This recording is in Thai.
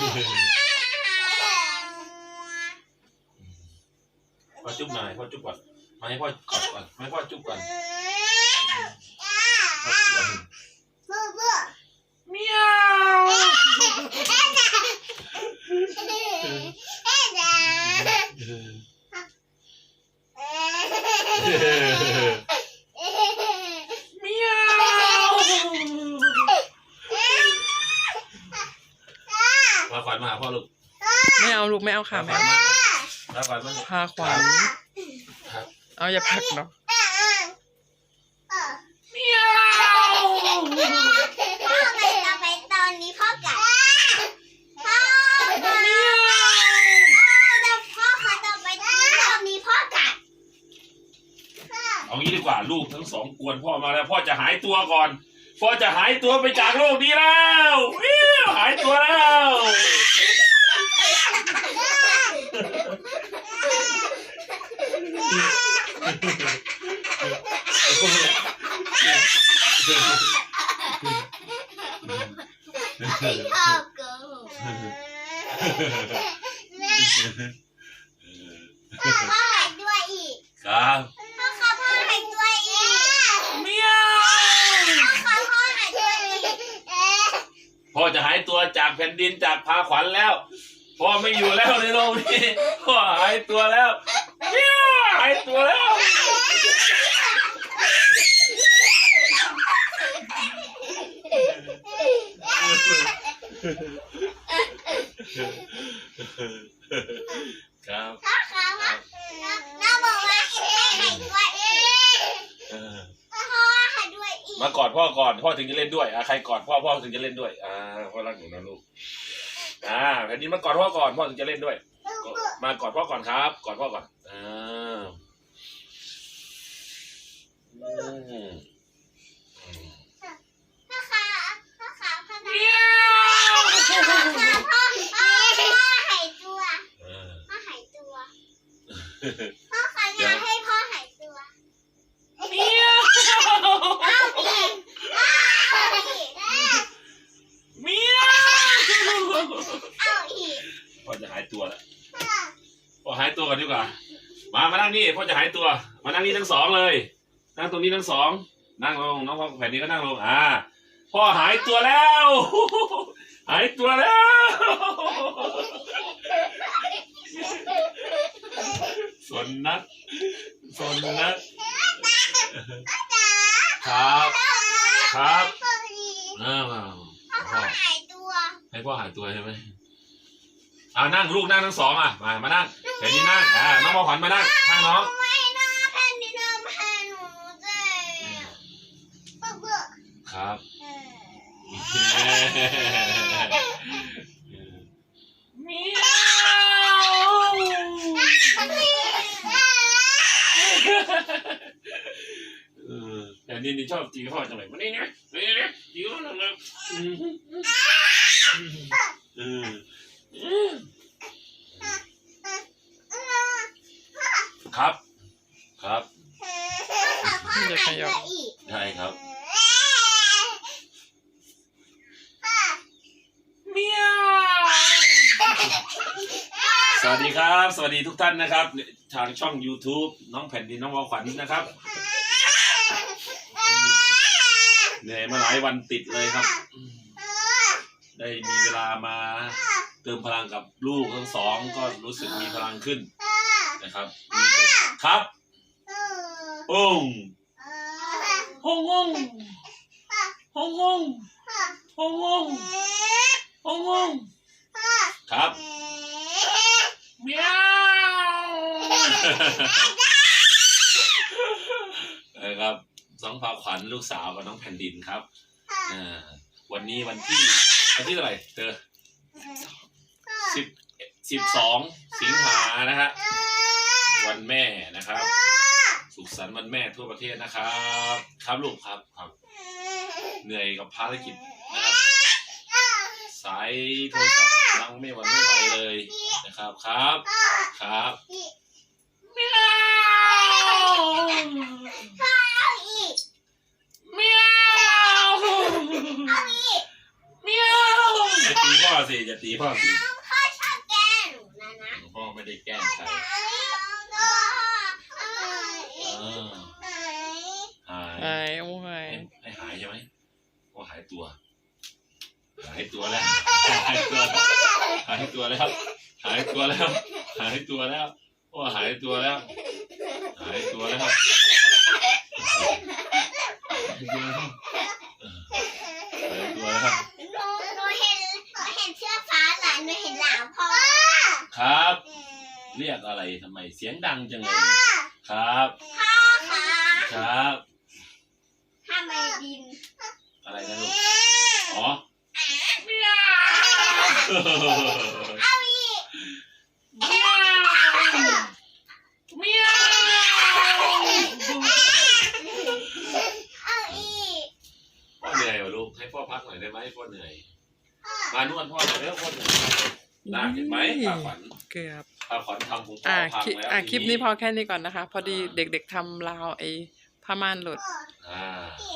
พ่อจุ๊บหน่อยพ่อจุ๊บก่อนมาให้พ่อกอดก่อนมาให้พ่อจุ๊บก่อนพ่อจุ๊บก่อนเมียวเมียวมาขวัญมาหาพ่อลูก ไม่ เอาลูกไม่เอาค่ะมาขแม่วัญมามาขวัญมาลูกพาขวัญครับเอาอย่าผลักเนาะเมียวพ่อไปต่อไปตอนนี้พ่อกัดพ่อตอนนี้พ่อขอต่อไปตอนนี้พ่อกัดเอางี้ดีกว่าลูกทั้งสองกวนพ่อมาแล้ว พ่อจะหายตัวก่อน พ่อจะหายตัวไปจากโลกนี้แล้ววิวหายตัวแล้ว พ่อเกินพ่อหายตัวอีกครับพ่อคะพ่อหายตัวอีกเมียวพ่อคะพ่อหายตัวอีกพ่อจะหายตัวจากแผ่นดินจากพาขวัญแล้ว พ่อไม่อยู่แล้วในโลกนี้พ่อหายตัวแล้วเมียวหายตัวแล้วครับพ่อคะพ่อน้าบอกว่าให้หายตัวอีกเออพ่อหายตัวอีกมากอดพ่อก่อนพ่อถึงจะเล่นด้วยอะใครกอดพ่อพ่อถึงจะเล่นด้วยอ่าพ่อรักหนูนะลูก อ่าแผ่นดินมากอดพ่อก่อนพ่อถึงจะเล่นด้วย มากอดพ่อก่อนครับ กอดพ่อก่อนอ่าอืมพ่อคะพ่อคะพ่อนะพ่อคะพ่อพ่อพ่อหายตัวเออพ่อหายตัว พ่อคะอยากให้พ่อหายตัว เมียว เอาอีกเอาอีก เมียว เอาอีกพ่อจะหายตัวแล้วพ่อหายตัวก่อนดีกว่า มามานั่งนี่พ่อจะหายตัว มานั่งนี่ทั้งสองเลย นั่งตรงนี้ทั้งสอง นั่งลงน้องพ่อแผ่นนี้ก็นั่งลงอ่าพ่อหายตัวแล้ว หายตัวแล้วสนนักสนนักครับ ครับเออพ่อพ่อหายตัว ให้พ่อหายตัวใช่ไหมอ่านั่งลูกนั่งทั้งสองอะมามานั่งแผ่นนี้นั่งอ่าน้องมอขวัญมานั่งข้างน้องไม่น่าแผ่นดินทำให้หนูเจ็บเบื่อครับเมีเออแต่นี่นี่ชอบจีพ่อจังเลยมานี่นะนี่นะจีพ่อจังเลยเออครับ ครับ พ่อหายตัวอีก ใช่ ครับเมียวสวัสดีครับ สวัสดีทุกท่านนะครับ ทางช่อง YouTube น้องแผ่นดินน้องวอขวัญนะครับเหนื่อยมาหลายวันติดเลยครับ ได้มีเวลามาเติมพลังกับลูกทั้งสองก็รู้สึกมีพลังขึ้นนะครับมีแต่ครับ โอ้ ฮงงงหงงงหงงงหงงงครับเมียวนะครับน้องพาขวัญลูกสาวกับน้องแผ่นดินครับวันนี้วันที่วันที่เท่าไหร่เจอสิบสิบสองสิงหานะฮะวันแม่นะครับ สุขสันต์วันแม่ทั่วประเทศนะครับ ครับลูกครับครับ เหนื่อยกับภารกิจนะครับสายโทรศัพท์ลังไม่หวันไม่ไหวเลยนะครับครับครับเมียวเอาอีกเมียวเอาอีกเมียวไอตีพ่อสิอย่าตีพ่อสิพ่อชอบแกล้งหนูนะนะพ่อไม่ได้แกล้งใคร หายไอ้โอ้ยให้หายใช่ไหมโอ้หายตัว หายตัวแล้ว หายตัวหายตัวแล้ว หายตัวแล้ว หายตัวแล้วโอ้หายตัวแล้ว หายตัวแล้วหายตัวแล้วหายตัวแล้วหนูหนูเห็นหนูเห็นเชือกฟ้าหลานหนูเห็นหลามพ่อครับ เรียกอะไรทำไมเสียงดังจังเลยครับพ่อคะครับ ทำไมดินอะไรนะลูก อ๋อ เอาอีกเอาอีกพ่อเหนื่อยวะลูก ให้พ่อพักหน่อยได้ไหมพ่อเหนื่อย มานวดพ่อหน่อยเร็วพ่อเหนื่อยน่าเห็นไหมป้าขวัญเกือบป้าขวัญทำของพ่ออ่าพังคลิปแล้วอ่าทีคลิปนี้พอแค่นี้ก่อนนะคะ พอดีเด็กๆทำราวไอ้ ผ้าม่านหลุด อ่า